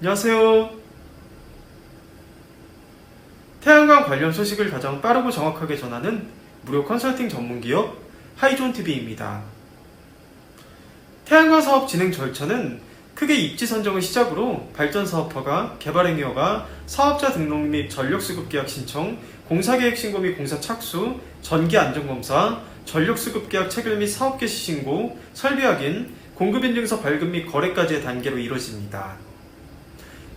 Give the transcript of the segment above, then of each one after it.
안녕하세요. 태양광 관련 소식을 가장 빠르고 정확하게 전하는 무료 컨설팅 전문 기업 하이존 TV입니다. 태양광 사업 진행 절차는 크게 입지 선정을 시작으로 발전 사업화가, 개발 행위허가, 사업자 등록 및 전력 수급 계약 신청, 공사 계획 신고 및 공사 착수, 전기 안전 검사, 전력 수급 계약 체결 및 사업 개시 신고, 설비 확인, 공급 인증서 발급 및 거래까지의 단계로 이루어집니다.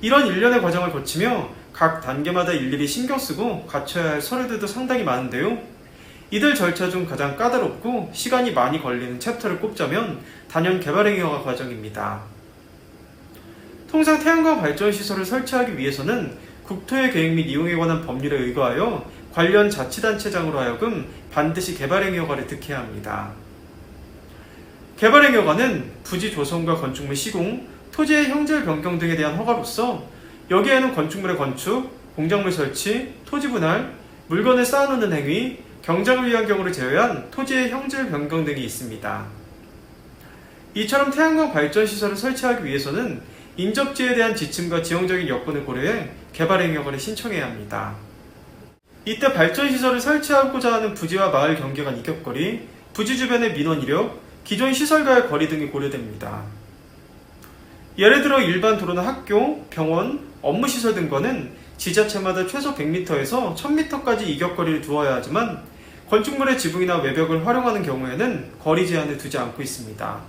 이런 일련의 과정을 거치며 각 단계마다 일일이 신경 쓰고 갖춰야 할 서류들도 상당히 많은데요. 이들 절차 중 가장 까다롭고 시간이 많이 걸리는 챕터를 꼽자면 단연 개발행위허가 과정입니다. 통상 태양광 발전 시설을 설치하기 위해서는 국토의 계획 및 이용에 관한 법률에 의거하여 관련 자치단체장으로 하여금 반드시 개발행위허가를 득해야 합니다. 개발행위허가는 부지 조성과 건축물 시공, 토지의 형질 변경 등에 대한 허가로서 여기에는 건축물의 건축, 공작물 설치, 토지 분할, 물건을 쌓아놓는 행위, 경작을 위한 경우를 제외한 토지의 형질 변경 등이 있습니다. 이처럼 태양광 발전 시설을 설치하기 위해서는 인접지에 대한 지침과 지형적인 여건을 고려해 개발행위허가를 신청해야 합니다. 이때 발전 시설을 설치하고자 하는 부지와 마을 경계 간 이격거리, 부지 주변의 민원 이력, 기존 시설과의 거리 등이 고려됩니다. 예를 들어 일반 도로나 학교, 병원, 업무시설 등과는 지자체마다 최소 100m에서 1000m까지 이격거리를 두어야 하지만 건축물의 지붕이나 외벽을 활용하는 경우에는 거리 제한을 두지 않고 있습니다.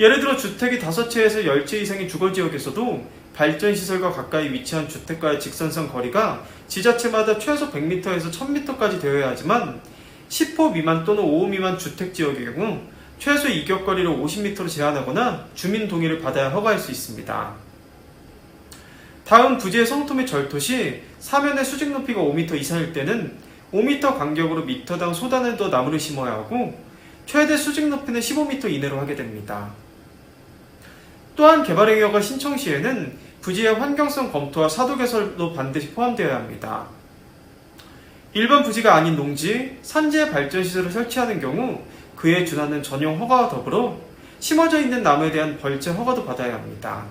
예를 들어 주택이 5채에서 10채 이상의 주거지역에서도 발전시설과 가까이 위치한 주택과의 직선상 거리가 지자체마다 최소 100m에서 1000m까지 되어야 하지만 10호 미만 또는 5호 미만 주택지역의 경우 최소 이격 거리를 50m로 제한하거나 주민 동의를 받아야 허가할 수 있습니다. 다음 부지의 성토 및 절토 시 사면의 수직 높이가 5m 이상일 때는 5m 간격으로 미터당 소단을 더 나무를 심어야 하고 최대 수직 높이는 15m 이내로 하게 됩니다. 또한 개발행위허가 신청 시에는 부지의 환경성 검토와 사도 개설도 반드시 포함되어야 합니다. 일반 부지가 아닌 농지, 산지에 발전시설을 설치하는 경우 그에 준하는 전용 허가와 더불어 심어져 있는 나무에 대한 벌채 허가도 받아야 합니다.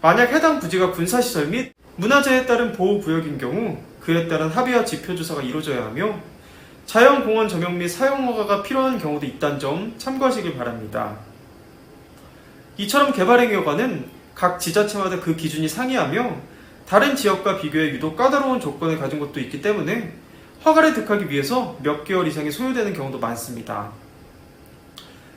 만약 해당 부지가 군사시설 및 문화재에 따른 보호구역인 경우 그에 따른 합의와 지표조사가 이루어져야 하며 자연공원 점용 및 사용 허가가 필요한 경우도 있다는 점 참고하시길 바랍니다. 이처럼 개발행위허가는 각 지자체마다 그 기준이 상이하며 다른 지역과 비교해 유독 까다로운 조건을 가진 곳도 있기 때문에 허가를 득하기 위해서 몇 개월 이상이 소요되는 경우도 많습니다.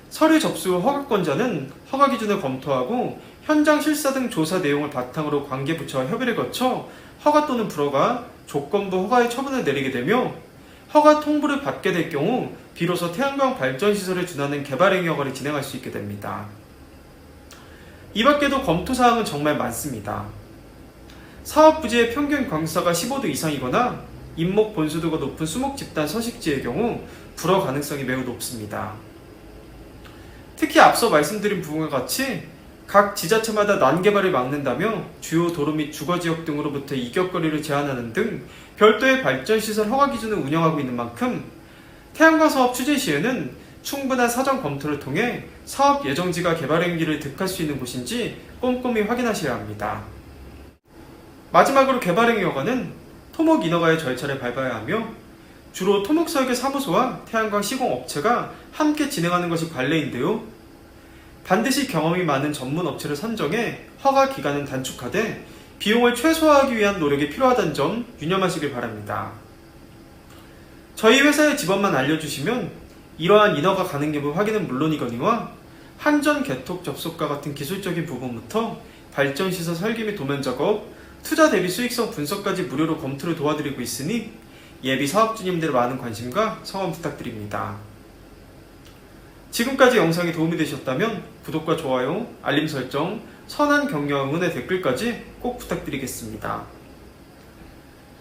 서류 접수 후 허가권자는 허가 기준을 검토하고 현장 실사 등 조사 내용을 바탕으로 관계 부처와 협의를 거쳐 허가 또는 불허가 조건부 허가의 처분을 내리게 되며 허가 통보를 받게 될 경우 비로소 태양광 발전 시설에 준하는 개발행위 허가를 진행할 수 있게 됩니다. 이 밖에도 검토 사항은 정말 많습니다. 사업 부지의 평균 광수사가 15도 이상이거나 인목 본수도가 높은 수목 집단 서식지의 경우 불허 가능성이 매우 높습니다. 특히 앞서 말씀드린 부분과 같이 각 지자체마다 난개발을 막는다며 주요 도로 및 주거 지역 등으로부터 이격거리를 제한하는 등 별도의 발전시설 허가 기준을 운영하고 있는 만큼 태양광 사업 추진 시에는 충분한 사전 검토를 통해 사업 예정지가 개발 행기를 득할 수 있는 곳인지 꼼꼼히 확인하셔야 합니다. 마지막으로 개발 행위 허가는 토목 인허가의 절차를 밟아야 하며 주로 토목 설계 사무소와 태양광 시공 업체가 함께 진행하는 것이 관례인데요. 반드시 경험이 많은 전문 업체를 선정해 허가 기간은 단축하되 비용을 최소화하기 위한 노력이 필요하다는 점 유념하시길 바랍니다. 저희 회사의 직원만 알려주시면 이러한 인허가 가능 여부 확인은 물론이거니와 한전 개톡 접속과 같은 기술적인 부분부터 발전시설 설계 및 도면 작업, 투자 대비 수익성 분석까지 무료로 검토를 도와드리고 있으니 예비 사업주님들의 많은 관심과 성원 부탁드립니다. 지금까지 영상이 도움이 되셨다면 구독과 좋아요, 알림 설정, 선한 격려 응원의 댓글까지 꼭 부탁드리겠습니다.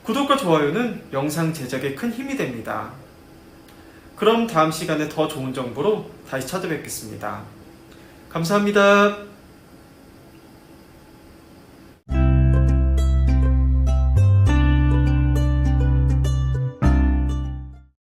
구독과 좋아요는 영상 제작에 큰 힘이 됩니다. 그럼 다음 시간에 더 좋은 정보로 다시 찾아뵙겠습니다. 감사합니다.